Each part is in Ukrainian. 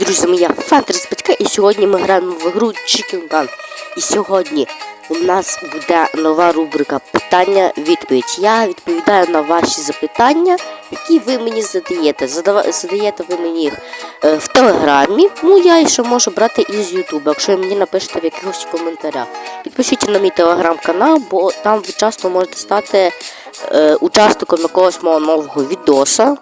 друзі, я Фантер з батька, і сьогодні ми граємо в гру Chicken Gun. І сьогодні у нас буде нова рубрика Питання-відповідь. Я відповідаю на ваші запитання, які ви мені задаєте. Задава... Задаєте ви мені їх е, в телеграмі. Ну я ще можу брати із Ютуба, якщо мені напишете в якихось коментарях. Підпишіться на мій телеграм-канал, бо там ви часто можете стати е, учасником якогось мого нового відоса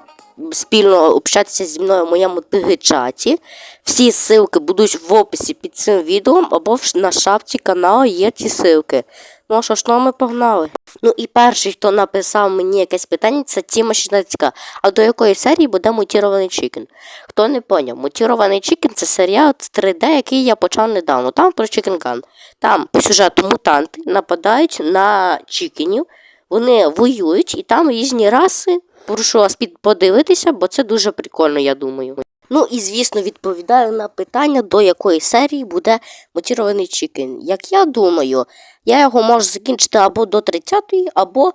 спільно общатися зі мною в моєму ТГ-чаті. Всі ссылки будуть в описі під цим відео або на шапці каналу є ці ссылки. Ну що ж, ну ми погнали. Ну і перший, хто написав мені якесь питання, це Тіма Щенецька. А до якої серії буде мутірований Чікен? Хто не поняв, мутірований Чікен це серіал 3D, який я почав недавно. Там про Gun. Там по сюжету мутанти нападають на чікенів, вони воюють, і там різні раси. Прошу вас подивитися, бо це дуже прикольно, я думаю. Ну і звісно, відповідаю на питання, до якої серії буде мутірований чікен. Як я думаю, я його можу закінчити або до 30-ї, або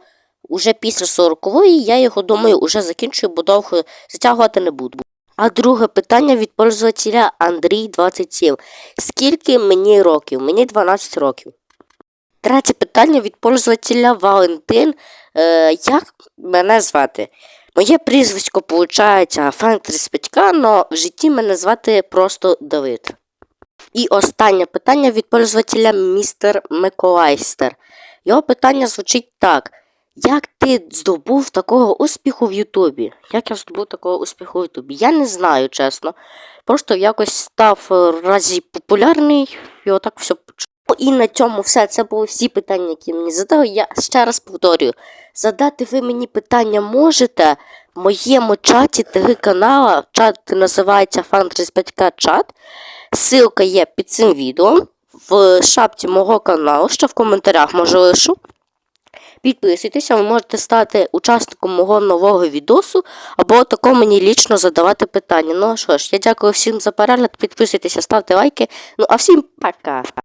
уже після 40-ї. Я його думаю, уже закінчую, бо довго затягувати не буду. А друге питання від пользователя Андрій 27. Скільки мені років? Мені 12 років. Третє питання від пользователя Валентин. Е, як мене звати? Моє прізвисько виходить Фантрис Петька, але в житті мене звати просто Давид. І останнє питання від пользователя містер Миколайстер. Його питання звучить так. Як ти здобув такого успіху в Ютубі? Як я здобув такого успіху в Ютубі? Я не знаю, чесно. Просто якось став е, разі популярний і отак все. Ну, І на цьому все. Це були всі питання, які мені задали. Я ще раз повторюю. Задати ви мені питання можете в моєму чаті ТГ канала. Чат називається Fan35K чат. Ссылка є під цим відео в шапці мого каналу, що в коментарях може лишу. Підписуйтеся, ви можете стати учасником мого нового відосу, або тако мені лічно задавати питання. Ну що ж, я дякую всім за перегляд, підписуйтеся, ставте лайки. Ну а всім пока!